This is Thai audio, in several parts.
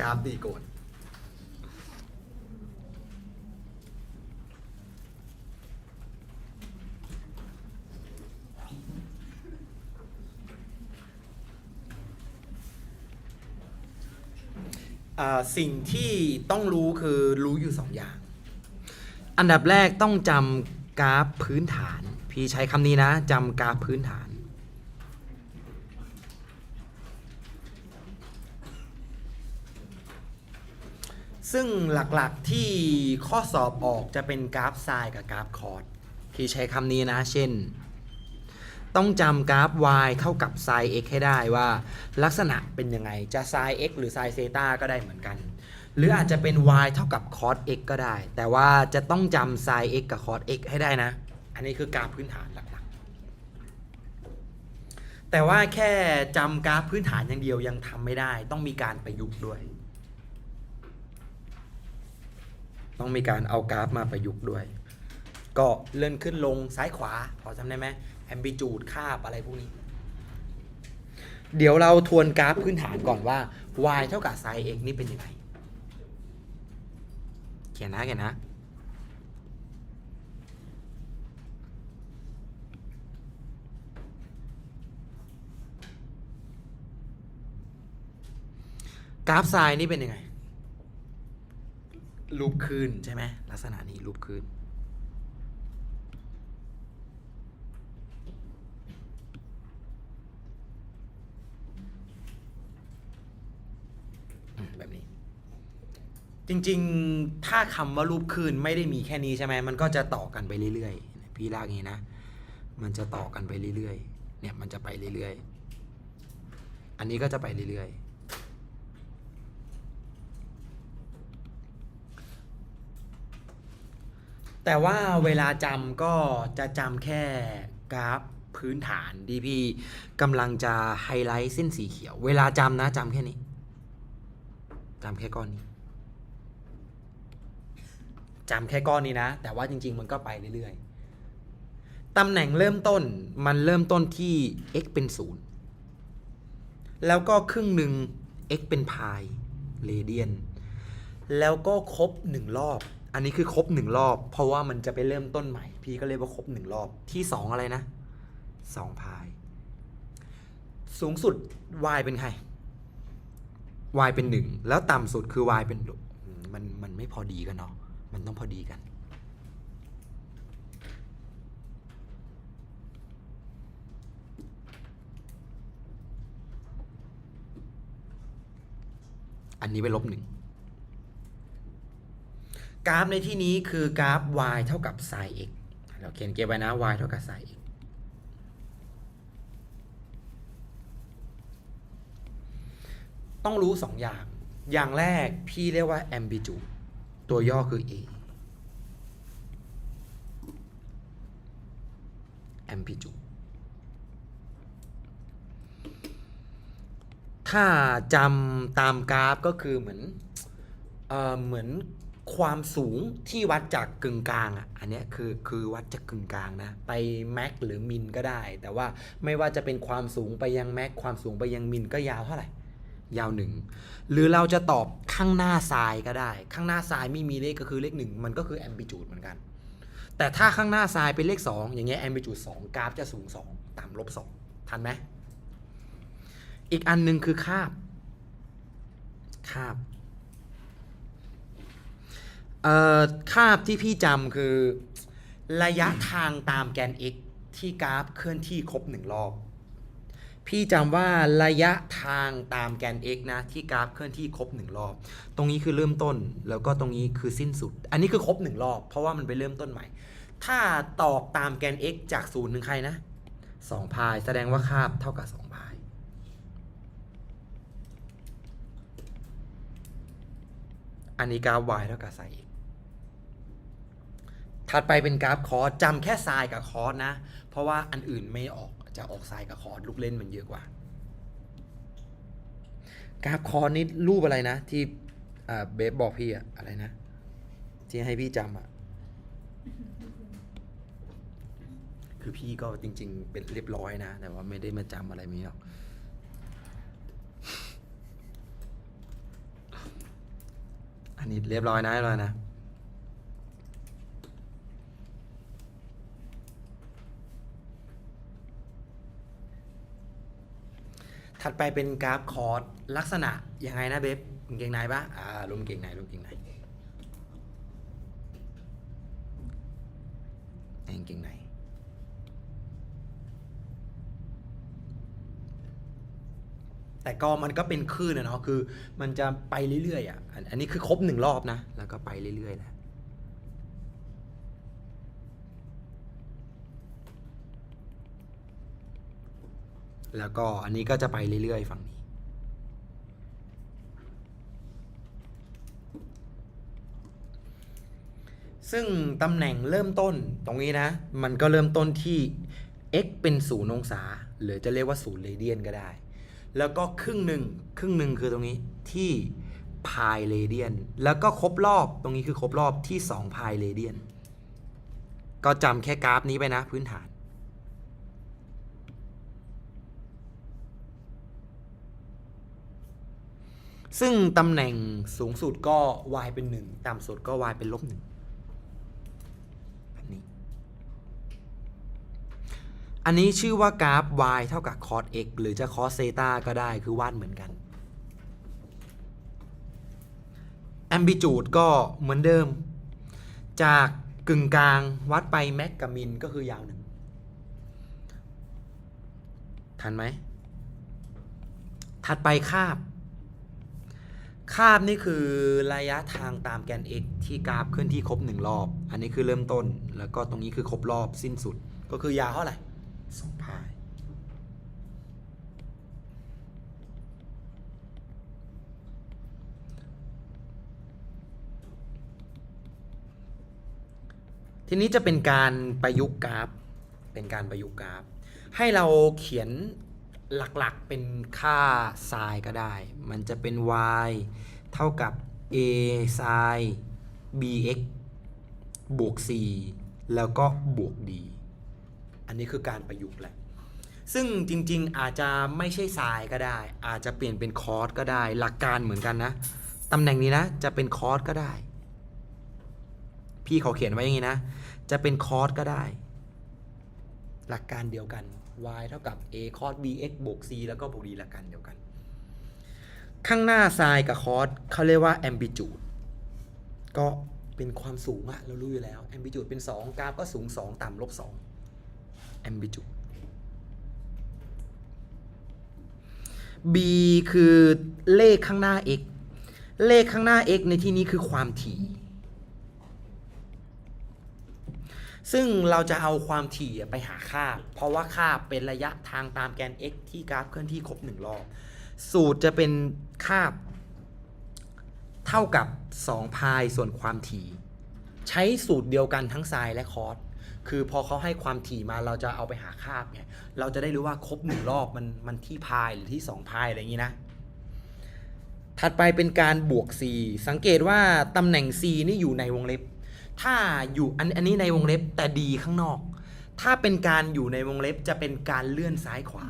กราฟดีโกนอ่าสิ่งที่ต้องรู้คือรู้อยู่สองอย่าง อันดับแรกต้องจำกราฟพื้นฐาน พี่ใช้คำนี้นะจำกราฟพื้นฐาน ซึ่งหลักๆที่ข้อสอบออกจะเป็นกราฟไซน์กับกราฟคอร์ดพี่ใช้คำนี้นะ เช่น ต้องจำกราฟ y เท่ากับไซน์ x ให้ได้ว่า ลักษณะเป็นยังไง จะไซน์ x หรือไซน์เซตาก็ได้เหมือนกัน หรืออาจจะเป็น y เท่ากับ cos x ก็ได้ แต่ว่าจะต้องจำไซน์ x กับ cos x ให้ได้นะ อันนี้คือกราฟพื้นฐานหลักๆ แต่ว่าแค่จำกราฟพื้นฐานอย่างเดียวยังทำไม่ได้ ต้องมีการประยุกต์ด้วย ต้องมีการเอากราฟมาประยุกต์ด้วย ก็เลื่อนขึ้นลงซ้ายขวาพอจำได้ไหมแอมบิจูดคาบอะไรพวกนี้ เดี๋ยวเราทวนกราฟพื้นฐานก่อนว่า y เท่ากับ sin x นี่เป็นยังไง เขียนนะเขียนนะกราฟไซน์นี่เป็นยังไง รูปคืนใช่ไหมลักษณะนี้รูปคืนแบบนี้ จริงๆถ้าคำว่ารูปคืนไม่ได้มีแค่นี้ใช่ไหมมันก็จะต่อกันไปเรื่อยๆ พี่ลากงนี้นะ มันจะต่อกันไปเรื่อยๆ เนี่ยมันจะไปเรื่อยๆ อันนี้ก็จะไปเรื่อยๆ แต่ว่าเวลาจำก็จะจำแค่กราฟพื้นฐานที่พี่กำลังจะไฮไลท์เส้นสีเขียว เวลาจำนะจำแค่นี้จำแค่ก้อนนี้จำแค่ก้อนนี้นะ แต่ว่าจริง ๆ มันก็ไปเรื่อยๆ ตำแหน่งเริ่มต้นมันเริ่มต้นที่ x เป็นศูนย์แล้วก็ครึ่งหนึ่ง x เป็นพายเรเดียน แล้วก็ครบหนึ่งรอบ อันนี้คือครบหนึ่งรอบ เพราะว่ามันจะไปเริ่มต้นใหม่ พี่ก็เลยว่าครบหนึ่งรอบที่สองอะไรนะสองพาย สูงสุด y เป็นใคร y เป็นหนึ่งแล้วต่ำสุดคือ y เป็นมันมันไม่พอดีกันเนาะมันต้องพอดีกันอันนี้เป็นลบหนึ่ง กราฟในที่นี้คือกราฟ y เท่ากับ sin x เราเขียนเก็บไว้นะ y เท่ากับ sin x ต้องรู้สองอย่าง อย่างแรกพี่เรียกว่า amplitude ตัวย่อคือ a amplitude ถ้าจำตามกราฟก็คือเหมือนเออเหมือน ความสูงที่วัดจากกึ่งกลางอะอันนี้คือคือวัดจากกึ่งกลางนะไปแม็กหรือมินก็ได้ แต่ว่าไม่ว่าจะเป็นความสูงไปยังแม็กความสูงไปยังมินก็ยาวเท่าไหร่ยาวหนึ่งหรือเราจะตอบข้างหน้าซ้ายก็ได้ ข้างหน้าซ้ายไม่มีเลขก็คือเลขหนึ่งมันก็คือแอม l ิจูดเหมือนกัน แต่ถ้าข้างหน้าซ้ายเป็นเลข 2 อย่างเงี้ยแอม l ิจูดสกราฟจะสูง 2 ต่ำลบ2ทันไหมอีกอันหนึ่งคือคาบคาบ เอ่อคาบที่พี่จำคือระยะทางตามแกน x ที่กราฟเคลื่อนที่ครบหนึ่งรอบ พี่จำว่าระยะทางตามแกน x นะที่กราฟเคลื่อนที่ครบหนึ่งรอบ ตรงนี้คือเริ่มต้นแล้วก็ตรงนี้คือสิ้นสุด อันนี้คือครบหนึ่งรอบ เพราะว่ามันไปเริ่มต้นใหม่ ถ้าตอบตามแกน x จากศูนย์ถึงใครนะสองพายแสดงว่าคาบเท่ากับสองพาย อันนี้กราฟ y เท่ากับไซ x ถัดไปเป็นกราฟคอร์สจำแค่ไซน์กับคอร์สนะ เพราะว่าอันอื่นไม่ออกจะออกไซน์กับคอร์สลูกเล่นมันเยอะกว่า กราฟคอร์สนี่รูปอะไรนะ ที่เบฟบอกพี่อะอะไรนะ ที่ให้พี่จำอะคือพี่ก็จริง ๆ เป็นเรียบร้อยนะ แต่ว่าไม่ได้มาจำอะไรม่หรอกอันนี้เรียบร้อยนะเรียบร้อยนะ ถัดไปเป็นกราฟคอร์สลักษณะยังไงนะเบบกางเกงในปะอ่าลุมเกงในลุมเกงในกางเกงในแต่ก็มันก็เป็นคลื่นนะเนาะคือมันจะไปเรื่อยๆอะอันอันนี้คือครบหนึ่งรอบนะ แล้วก็ไปเรื่อยๆแหละ แล้วก็อันนี้ก็จะไปเรื่อยๆ ฝั่งนี้ ซึ่งตำแหน่งเริ่มต้นตรงนี้นะ มันก็เริ่มต้นที่ x เป็นศูนย์องศา หรือจะเรียกว่าศูนย์เรเดียนก็ได้ แล้วก็ครึ่งหนึ่งครึ่งหนึ่งคือตรงนี้ที่พายเรเดียน แล้วก็ครบรอบตรงนี้คือครบรอบที่2พายเรเดียน ก็จำแค่กราฟนี้ไปนะพื้นฐาน ซึ่งตำแหน่งสูงสุดก็ y เป็น 1 ต่ำสุดก็ y เป็นลบหนึ่งแบบนี้ อันนี้ชื่อว่ากราฟ y เท่ากับ cos x หรือจะ cos theta ก็ได้คือวาดเหมือนกัน amplitude ก็เหมือนเดิม จากกึ่งกลางวัดไปแม็กกับมินก็คือยาวหนึ่งทันไหม ถัดไปคาบ คาบนี่คือระยะทางตามแกน x ที่กราฟเคลื่อนที่ครบหนึ่งรอบ อันนี้คือเริ่มต้น แล้วก็ตรงนี้คือครบรอบสิ้นสุด ก็คือยาวเท่าไหร่สองพาย ทีนี้จะเป็นการประยุกต์กราฟ เป็นการประยุกต์กราฟ ให้เราเขียน หลักๆเป็นค่า sin ก็ได้ มันจะเป็น y เท่ากับ a sin bx บวก c แล้วก็บวก d อันนี้คือการประยุกต์แหละ ซึ่งจริงๆอาจจะไม่ใช่ sin ก็ได้ อาจจะเปลี่ยนเป็น cos ก็ได้ หลักการเหมือนกันนะ ตำแหน่งนี้นะจะเป็น cos ก็ได้ พี่เขาเขียนไว้อย่างนี้นะ จะเป็น cos ก็ได้ หลักการเดียวกัน y เท่ากับ a cos bx บวก c แล้วก็บวก d หลักการเดียวกัน ข้างหน้า sin กับ cos เขาเรียกว่า amplitude ก็เป็นความสูงอะเรารู้อยู่แล้ว amplitude เป็น 2 กราฟก็สูง 2 ต่ำลบ2 amplitude b คือเลขข้างหน้า x เลขข้างหน้า x ในที่นี้คือความถี่ ซึ่งเราจะเอาความถี่ไปหาค่า เพราะว่าค่าเป็นระยะทางตามแกน x ที่กราฟเคลื่อนที่ครบหนึ่งรอบ สูตรจะเป็นค่าเท่ากับ 2 พายส่วนความถี่ ใช้สูตรเดียวกันทั้งไซน์และคอสคือพอเขาให้ความถี่มาเราจะเอาไปหาค่าเนี่ยเราจะได้รู้ว่าครบหนึ่งรอบมันมันที่พายหรือที่2พายอะไรอย่างนี้นะ ถัดไปเป็นการบวก c สังเกตว่าตำแหน่ง c นี่อยู่ในวงเล็บ ถ้าอยู่อันอันนี้ในวงเล็บแต่ดีข้างนอก ถ้าเป็นการอยู่ในวงเล็บจะเป็นการเลื่อนซ้ายขวา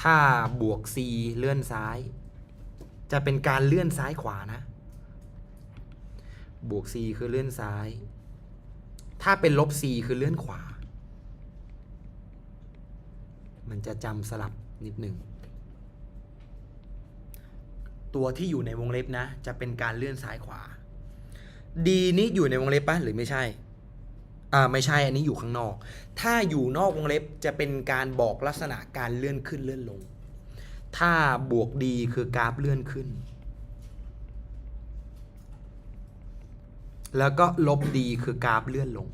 ถ้าบวก c เลื่อนซ้าย จะเป็นการเลื่อนซ้ายขวานะ บวก c คือเลื่อนซ้าย ถ้าเป็นลบ c คือเลื่อนขวา มันจะจำสลับนิดหนึ่งตัวที่อยู่ในวงเล็บนะ จะเป็นการเลื่อนซ้ายขวา ดีนี้อยู่ในวงเล็บปะหรือไม่ใช่ อ่าไม่ใช่อันนี้อยู่ข้างนอก ถ้าอยู่นอกวงเล็บจะเป็นการบอกลักษณะการเลื่อนขึ้นเลื่อนลง ถ้าบวกดีคือกราฟเลื่อนขึ้น แล้วก็ลบดีคือกราฟเลื่อนลง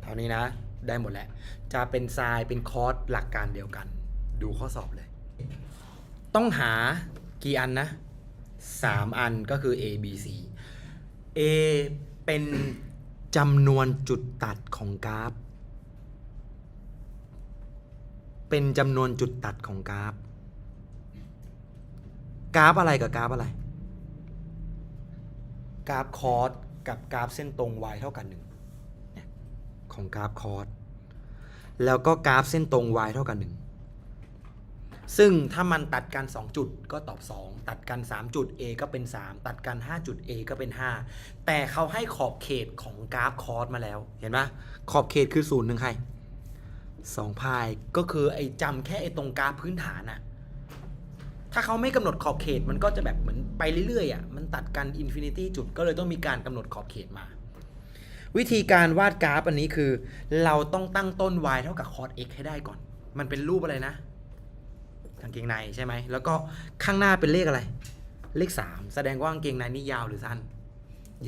เท่านี้นะ ได้หมดแล้ว จะเป็นไซน์เป็นคอร์สหลักการเดียวกัน ดูข้อสอบเลย ต้องหากี่อันนะ สามอันก็คือ A B C A เป็นจำนวนจุดตัดของกราฟ เป็นจำนวนจุดตัดของกราฟ กราฟอะไรกับกราฟอะไร กราฟคอร์สกับกราฟเส้นตรง y เท่ากันหนึ่งของกราฟคอร์สแล้วก็กราฟเส้นตรง y เท่ากันหนึ่ง ซึ่งถ้ามันตัดกัน 2 จุดก็ตอบ 2 ตัดกัน 3 จุด A ก็เป็น 3 ตัดกัน 5 จุด A ก็เป็น 5 แต่เขาให้ขอบเขตของกราฟคอร์สมาแล้ว เห็นปะขอบเขตคือศูนย์หนึ่งใครสองพายก็คือไอ้จำแค่ไอ้ตรงกราฟพื้นฐานอะถ้าเขาไม่กำหนดขอบเขตมันก็จะแบบเหมือนไปเรื่อยๆอะมันตัดกันอินฟินิตี้จุดก็เลยต้องมีการกำหนดขอบเขตมา วิธีการวาดกราฟอันนี้คือ เราต้องตั้งต้น y เท่ากับ cos x ให้ได้ก่อน มันเป็นรูปอะไรนะ กางเกงในใช่ไหม แล้วก็ข้างหน้าเป็นเลขอะไร เลข 3 แสดงว่ากางเกงในนี่ยาวหรือสั้น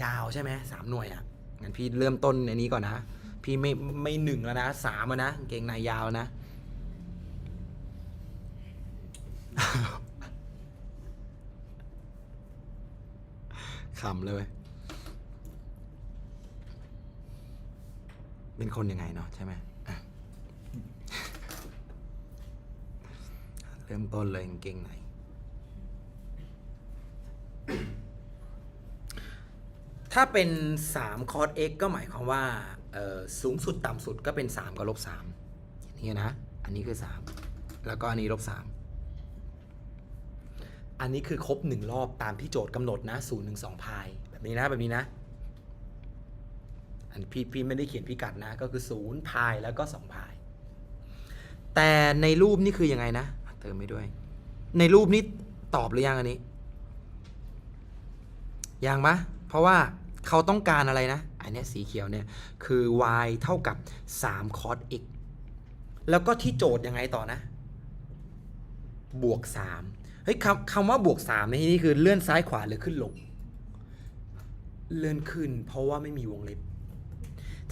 ยาวใช่ไหมสามหน่วยอะ่ะ งั้นพี่เริ่มต้นในนี้ก่อนนะ พี่ไม่ไม่หนึ่งแล้วนะสามแล้วนะกางเกงในยาวนะ ขำเลย เป็นคนยังไงเนาะใช่ไหมอะ เริ่มต้นเลยกางเกงไหนถ้าเป็น3คอร์ส x ก็หมายความว่าสูงสุดต่ำสุดก็เป็น 3 กับลบ3นี่นะ อันนี้คือ 3 แล้วก็อันนี้ลบ3อันนี้คือครบ 1 รอบตามที่โจทย์กำหนดนะ0 1 2พาย แบบนี้นะแบบนี้นะ อันพี่พี่ไม่ได้เขียนพิกัดนะ ก็คือ0พายแล้วก็2พาย แต่ในรูปนี่คือยังไงนะ เติมไม่ด้วย ในรูปนี้ตอบหรือยังอันนี้ ยังปะเพราะว่าเขาต้องการอะไรนะ อันเนี้ยสีเขียวเนี่ย คือ y เท่ากับ3 cos x แล้วก็ที่โจทย์ยังไงต่อนะ บวก3เฮ้ยคำคำว่าบวก3ในที่นี้คือเลื่อนซ้ายขวาหรือขึ้นลง เลื่อนขึ้น เพราะว่าไม่มีวงเล็บ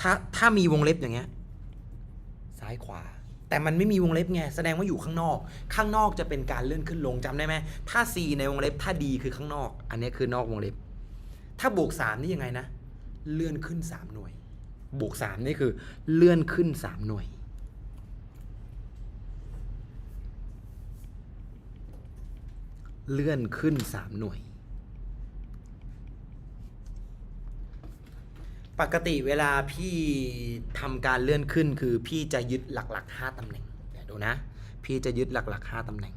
ถ้าถ้ามีวงเล็บอย่างเงี้ย ซ้ายขวา แต่มันไม่มีวงเล็บไงแสดงว่าอยู่ข้างนอก ข้างนอกจะเป็นการเลื่อนขึ้นลงจำได้ไหมถ้า C ในวงเล็บถ้า D คือข้างนอก อันนี้คือนอกวงเล็บ ถ้าบวก3นี่ยังไงนะ เลื่อนขึ้น 3 หน่วย บวก3นี่คือเลื่อนขึ้น 3 หน่วย เลื่อนขึ้น 3 หน่วย ปกติเวลาพี่ทำการเลื่อนขึ้นคือพี่จะยึดหลักๆ5ตำแหน่งเดี๋ยวดูนะ พี่จะยึดหลักๆ5ตำแหน่ง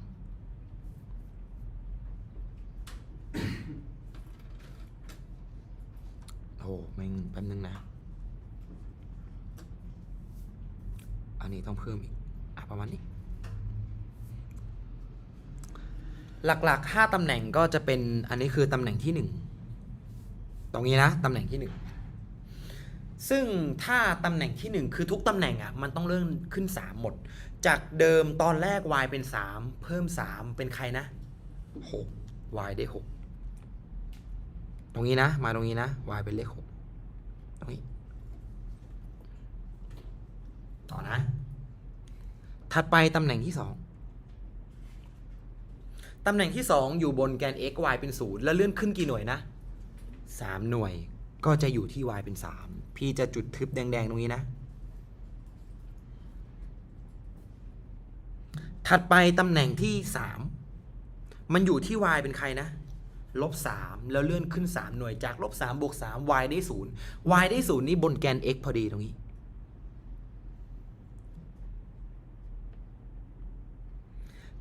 โอ้แม่งแป๊บนึงนะ อันนี้ต้องเพิ่มอีกอะประมาณนี้ หลักๆ5ตำแหน่งก็จะเป็นอันนี้คือตำแหน่งที่ 1 ตรงนี้นะตำแหน่งที่ 1 ซึ่งถ้าตำแหน่งที่ 1 คือทุกตำแหน่งอะมันต้องเริ่มขึ้น 3 หมด จากเดิมตอนแรก y เป็น 3 เพิ่ม 3 เป็นใครนะ 6 y ได้ 6 ตรงนี้นะ มาตรงนี้นะ y เป็นเลข 6 ตรงนี้ ต่อนะ ถัดไปตำแหน่งที่ 2 ตำแหน่งที่ 2 อยู่บนแกน x y เป็น 0 แล้วเลื่อนขึ้นกี่หน่วยนะ 3 หน่วย ก็จะอยู่ที่ y เป็น 3 พี่จะจุดทึบแดง ๆ ตรงนี้นะ ถัดไปตำแหน่งที่ 3 มันอยู่ที่ y เป็นใครนะ ลบ 3 แล้วเลื่อนขึ้น 3 หน่วยจากลบ3บวก3 y ได้ 0 y ได้ 0 นี่บนแกน x พอดีตรงนี้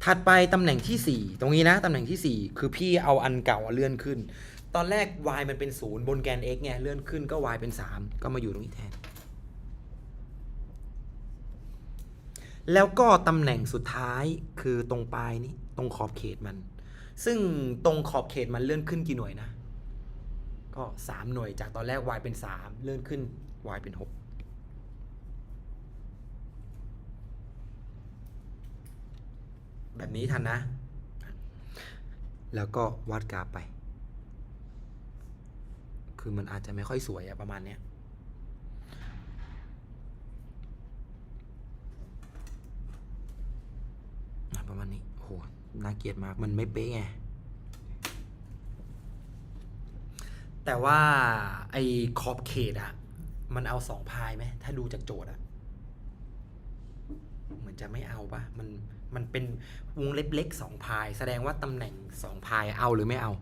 ถัดไปตำแหน่งที่ 4 ตรงนี้นะ ตำแหน่งที่ 4 คือพี่เอาอันเก่าเลื่อนขึ้น ตอนแรก y มันเป็น 0 บนแกน x ไงเลื่อนขึ้นก็ y เป็น 3 ก็มาอยู่ตรงนี้แทน แล้วก็ตำแหน่งสุดท้ายคือตรงปลายนี้ตรงขอบเขตมัน ซึ่งตรงขอบเขตมันเลื่อนขึ้นกี่หน่วยนะ ก็ 3 หน่วยจากตอนแรก y เป็น 3 เลื่อนขึ้น y เป็น 6แบบนี้ทันนะ แล้วก็วาดกราฟไป คือมันอาจจะไม่ค่อยสวยอะประมาณเนี้ยประมาณนี้โหน่าเกลียดมากมันไม่เป๊ะไงแต่ว่าไอ้ขอบเขตอะมันเอาสองพายไหมถ้าดูจากโจทย์อะเหมือนจะไม่เอาปะมันมันเป็นวงเล็บเล็กสองพาย แสดงว่าตำแหน่งสองพายเอาหรือไม่เอา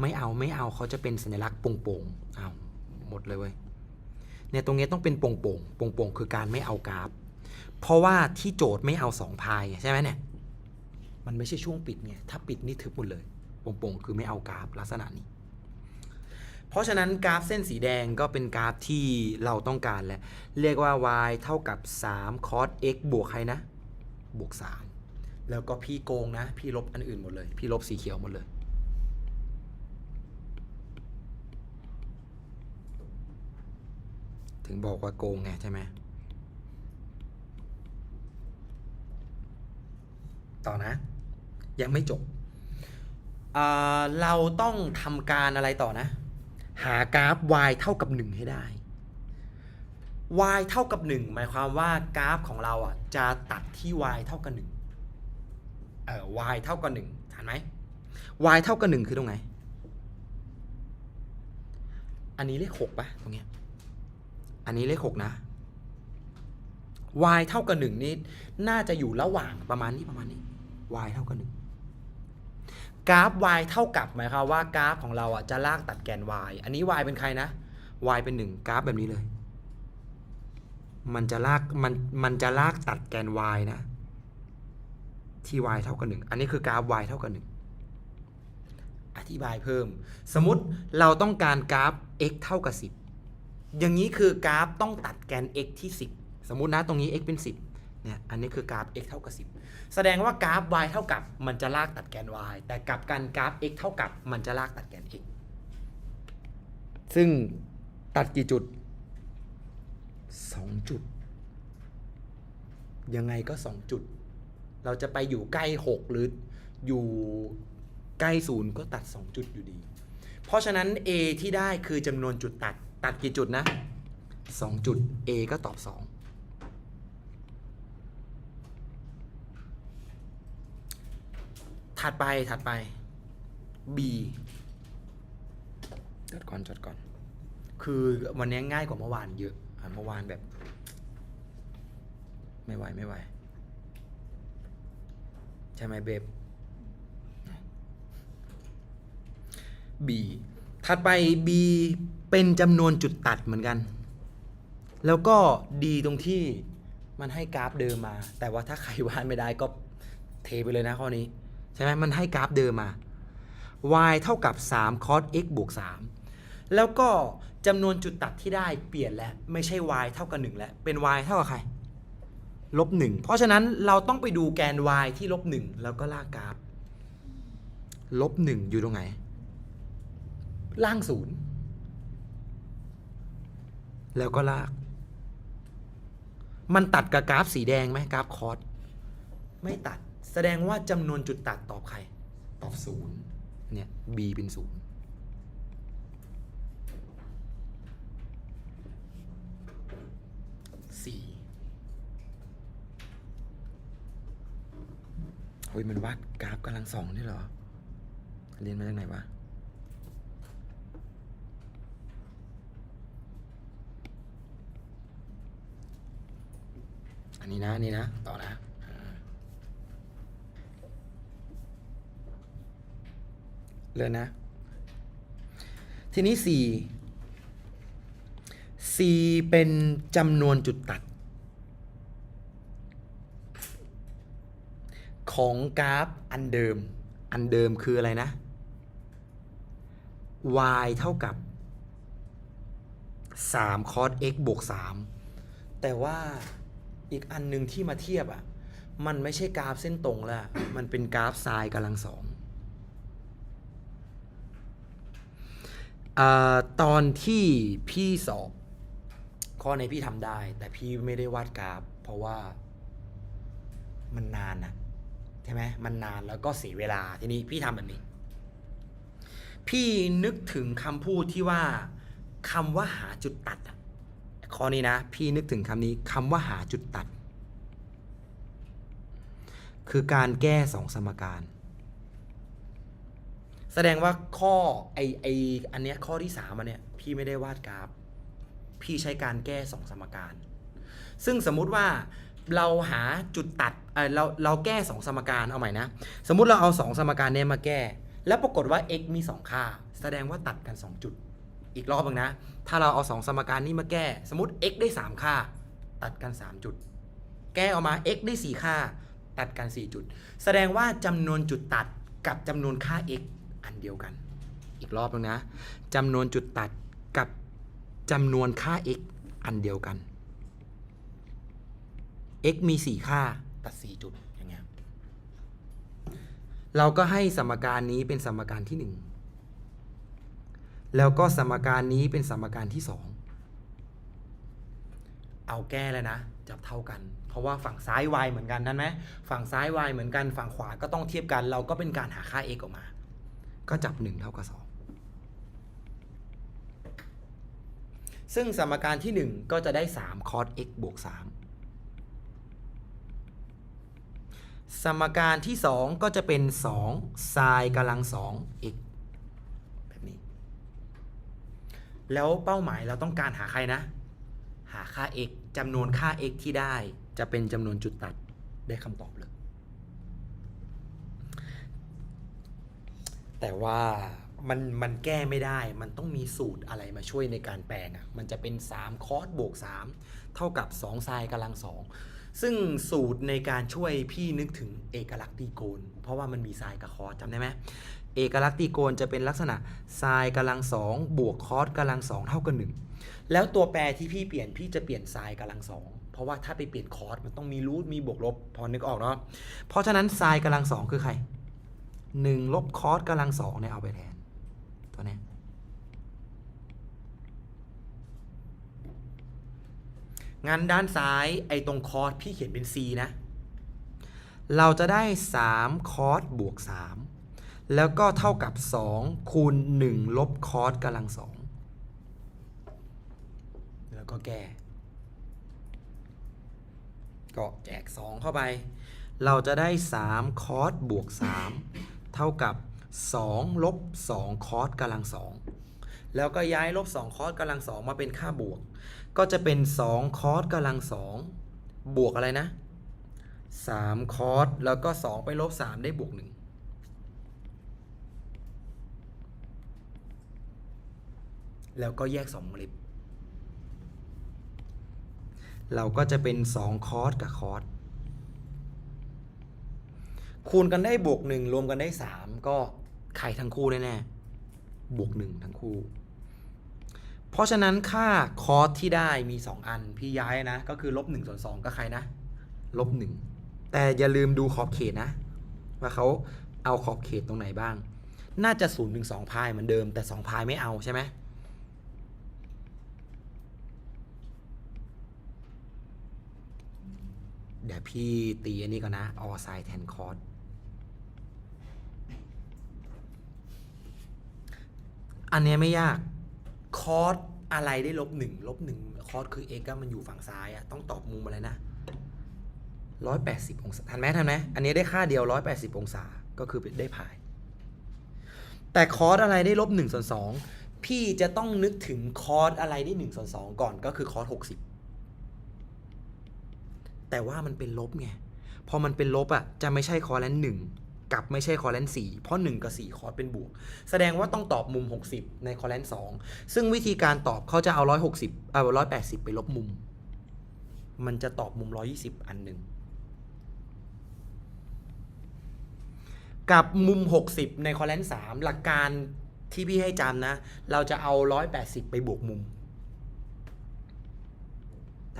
ไม่เอาไม่เอาเขาจะเป็นสัญลักษณ์โป่งๆเอาหมดเลยเว้ยเนี่ยตรงนี้ต้องเป็นโป่งๆโป่งๆคือการไม่เอากราฟ เพราะว่าที่โจทย์ไม่เอาสองพายใช่ไหมเนี่ยมันไม่ใช่ช่วงปิดไงถ้าปิดนี่ทึบหมดเลยโป่งๆคือไม่เอากราฟลักษณะนี้ เพราะฉะนั้นกราฟเส้นสีแดงก็เป็นกราฟที่เราต้องการแหละเรียกว่า y เท่ากับ3 cos x บวกใครนะ บวก 3 แล้วก็พี่โกงนะ พี่ลบอันอื่นหมดเลย พี่ลบสีเขียวหมดเลย ถึงบอกว่าโกงไงใช่ไหมต่อนะ ยังไม่จบอ่าเราต้องทำการอะไรต่อนะ หากราฟ y เท่ากับ 1 ให้ได้ y เท่ากับ 1 หมายความว่ากราฟของเราอะจะตัดที่ y เท่ากับ1เออ y เท่ากับ1ทันไหม y เท่ากับ 1 คือตรงไหน อันนี้เลข6ปะตรงเนี้ย อันนี้เลข6นะ y เท่ากับ1นี่น่าจะอยู่ระหว่างประมาณนี้ประมาณนี้ y เท่ากับ1กราฟ y เท่ากับหมายความว่ากราฟของเราอะจะลากตัดแกน y อันนี้ y เป็นใครนะ y เป็น1กราฟแบบนี้เลย มันจะลากมันมันจะลากตัดแกน y นะ ที่ y เท่ากับ1อันนี้คือกราฟ y เท่ากับ1อธิบายเพิ่ม สมมติเราต้องการกราฟ x เท่ากับ10 อย่างนี้คือกราฟต้องตัดแกน x ที่ 10 สมมุตินะตรงนี้ x เป็น 10 เนี่ย อันนี้คือกราฟ x เท่ากับ 10 แสดงว่ากราฟ y เท่ากับมันจะลากตัดแกน y แต่กลับกันกราฟ x เท่ากับมันจะลากตัดแกน x ซึ่งตัดกี่จุด 2 จุด ยังไงก็ 2 จุด เราจะไปอยู่ใกล้ 6 หรืออยู่ใกล้ศูนย์ก็ตัด 2 จุดอยู่ดี เพราะฉะนั้น a ที่ได้คือจำนวนจุดตัด ตัดกี่จุดนะ 2 จุด a ก็ตอบ 2 ถัดไปถัดไป b จดก่อนจดก่อน คือวันนี้ง่ายกว่าเมื่อวานเยอะอะเมื่อวานแบบ ไม่ไหวไม่ไหว ใช่ไหมเบบ B ถัดไป B เป็นจำนวนจุดตัดเหมือนกัน แล้วก็ดีตรงที่มันให้กราฟเดิมมา แต่ว่าถ้าใครวาดไม่ได้ก็เทไปเลยนะข้อนี้ ใช่ไหมมันให้กราฟเดิมมา y เท่ากับ3 cos x บวก3แล้วก็จำนวนจุดตัดที่ได้เปลี่ยนแล้ว ไม่ใช่ y เท่ากับ1แล้วเป็น y เท่ากับใครลบ1เพราะฉะนั้นเราต้องไปดูแกน y ที่ลบ1แล้วก็ลากกราฟลบ1อยู่ตรงไหน ล่างศูนย์ แล้วก็ลาก มันตัดกับกราฟสีแดงไหมกราฟคอร์สไม่ตัดแสดงว่าจำนวนจุดตัดตอบใคร ตอบศูนย์เนี่ย b เป็นศูนย์สี่เฮ้ยมันวัดกราฟกำลังสองนี่เหรอ เรียนมาจากไหนวะ อันนี้นะอันนี้นะ ต่อนะอ่าเลยนะ ทีนี้ 4 4 เป็นจำนวนจุดตัด ของกราฟอันเดิม อันเดิมคืออะไรนะ y เท่ากับ 3 cos x บวก 3 แต่ว่า อีกอันหนึ่งที่มาเทียบอะ มันไม่ใช่กราฟเส้นตรงแล้วมันเป็นกราฟไซน์กำลังสองอาตอนที่พี่สอบ ข้อในพี่ทำได้ แต่พี่ไม่ได้วาดกราฟ เพราะว่ามันนานนะใช่ไหมมันนานแล้วก็เสียเวลาทีนี้พี่ทำแบบนี้ พี่นึกถึงคำพูดที่ว่าคำว่าหาจุดตัดอะ ข้อนี้นะ พี่นึกถึงคำนี้คำว่าหาจุดตัด คือการแก้สองสมการ แสดงว่าข้อไอไออันเนี้ยข้อที่สามอันเนี้ยพี่ไม่ได้วาดกราฟ พี่ใช้การแก้สองสมการ ซึ่งสมมุติว่าเราหาจุดตัดเออเราเราแก้สองสมการเอาใหม่นะ สมมุติเราเอาสองสมการเนี้ยมาแก้ แล้วปรากฏว่า x มีสองค่า แสดงว่าตัดกันสองจุด อีกรอบหนึงนะ ถ้าเราเอาสองสมการนี้มาแก้ สมมติ x ได้ 3 ค่า ตัดกัน 3 จุด แก้ออกมา x ได้ 4 ค่า ตัดกัน 4 จุด แสดงว่าจำนวนจุดตัดกับจำนวนค่า x อันเดียวกัน อีกรอบนึงนะจำนวนจุดตัดกับจำนวนค่า x อันเดียวกัน x มี 4 ค่าตัด 4 จุดอย่างเงี้ยเราก็ให้สมการนี้เป็นสมการที่ 1 แล้วก็สมการนี้เป็นสมการที่ 2 เอาแก้แล้วนะ จับเท่ากัน เพราะว่าฝั่งซ้าย y เหมือนกันนั่นไหมฝั่งซ้าย y เหมือนกัน ฝั่งขวาก็ต้องเทียบกัน เราก็เป็นการหาค่า x ออกมา ก็จับ 1 เท่ากับ 2 ซึ่งสมการที่ 1 ก็จะได้ 3 cos x บวก 3 สมการที่ 2 ก็จะเป็น2 sin กำลัง2 x แบบนี้ แล้วเป้าหมายเราต้องการหาใครนะ หาค่า x จำนวนค่า x ที่ได้จะเป็นจำนวนจุดตัดได้คำตอบเลย แต่ว่ามันมันแก้ไม่ได้ มันต้องมีสูตรอะไรมาช่วยในการแปลงอะ่ะ มันจะเป็น 3 คอสบวก 3 เท่ากับ2ไซน์กำลัง 2 ซึ่งสูตรในการช่วยพี่นึกถึงเอกลักษณ์ตีโกณเพราะว่ามันมีไซน์กับคอสจำได้ไหม เอกลักษณ์ตีโกณจะเป็นลักษณะไซน์กำลัง2บวกคอสกำลัง2เท่ากับ1แล้วตัวแปรที่พี่เปลี่ยนพี่จะเปลี่ยนไซน์กำลัง2เพราะว่าถ้าไปเปลี่ยนคอสมันต้องมีรูทมีบวกลบพอนึกออกเนาะเพราะฉะนั้นไซน์กำลัง2คือใคร1ลบคอสกำลัง2เนี่ยเอาไปแทนตัวเนี้ยงานด้านซ้ายไอ้ตรงคอร์สพี่เขียนเป็น c นะ เราจะได้3คอร์สบวก3 แล้วก็เท่ากับ 2 คูณ 1 ลบคอสกำลัง 2 แล้วก็แก้ก็แจก 2 เข้าไป เราจะได้ 3 คอสบวก 3 เท่ากับ 2 ลบ 2 คอสกำลัง 2 แล้วก็ย้ายลบ 2 คอสกำลัง 2 มาเป็นค่าบวก ก็จะเป็น 2 คอสกำลัง 2 บวกอะไรนะ 3 คอสแล้วก็ 2 ไปลบ 3 ได้บวก 1 แล้วก็แยก2วงเล็บเราก็จะเป็น 2 คอร์สกับคอร์สคูณกันได้บวก 1 รวมกันได้ 3 ก็ไขทั้งคู่แน่ๆบวก 1 ทั้งคู่ เพราะฉะนั้นค่าคอสที่ได้มี 2 อัน พี่ย้ายนะ ก็คือลบ1ส่วน2ก็ใครนะลบ1แต่อย่าลืมดูขอบเขตนะ ว่าเขาเอาขอบเขตตรงไหนบ้าง น่าจะ0ถึง2พายเหมือนเดิมแต่ 2 พายไม่เอาใช่ไหม เดี๋ยวพี่ตีอันนี้ก่อนนะ ออไซแทนคอร์สอันนี้ไม่ยาก คอร์สอะไรได้ลบหนึ่งลบหนึ่งคอร์สคือ x ก็มันอยู่ฝั่งซ้ายอะต้องตอบมุมอะไรนะร้อยแปดสิบองศาทันไหมทันไหมอันนี้ได้ค่าเดียวร้อยแปดสิบองศาก็คือได้พาย แต่คอร์สอะไรได้ลบหนึ่งส่วนสองพี่จะต้องนึกถึงคอร์สอะไรได้หนึ่งส่วนสองก่อนก็คือคอร์สหกสิบ แต่ว่ามันเป็นลบไงพอมันเป็นลบอะจะไม่ใช่คอร์แลนหนึ่งกับไม่ใช่คอร์แลนสี่เพราะ 1 กับ 4 คอร์สเป็นบวก แสดงว่าต้องตอบมุม 60 ในคอร์แลนสองซึ่งวิธีการตอบเขาจะเอา 160เอา180 ไปลบมุม มันจะตอบมุม 120 อันหนึ่งกับมุม 60 ในคอร์แลนสามหลักการที่พี่ให้จำนะ เราจะเอา 180 ไปบวกมุม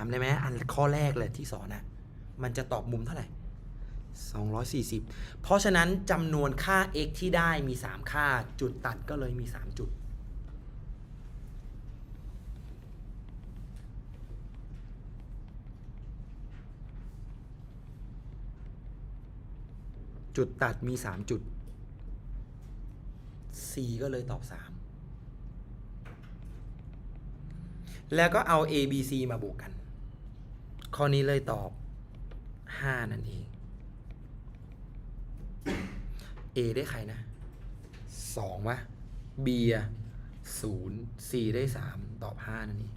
จำได้ไหมอันข้อแรกเลยที่สอนนะมันจะตอบมุมเท่าไหร่240 เพราะฉะนั้นจำนวนค่า x ที่ได้มี 3 ค่า จุดตัดก็เลยมี 3 จุด จุดตัดมี 3 จุด c ก็เลยตอบ 3 แล้วก็เอา a b c มาบวกกัน ข้อนี้เลยตอบ 5 นั่นเอง A ได้ใครนะ2วะ B อะ0 C ได้ 3 ตอบ 5 นั่นเอง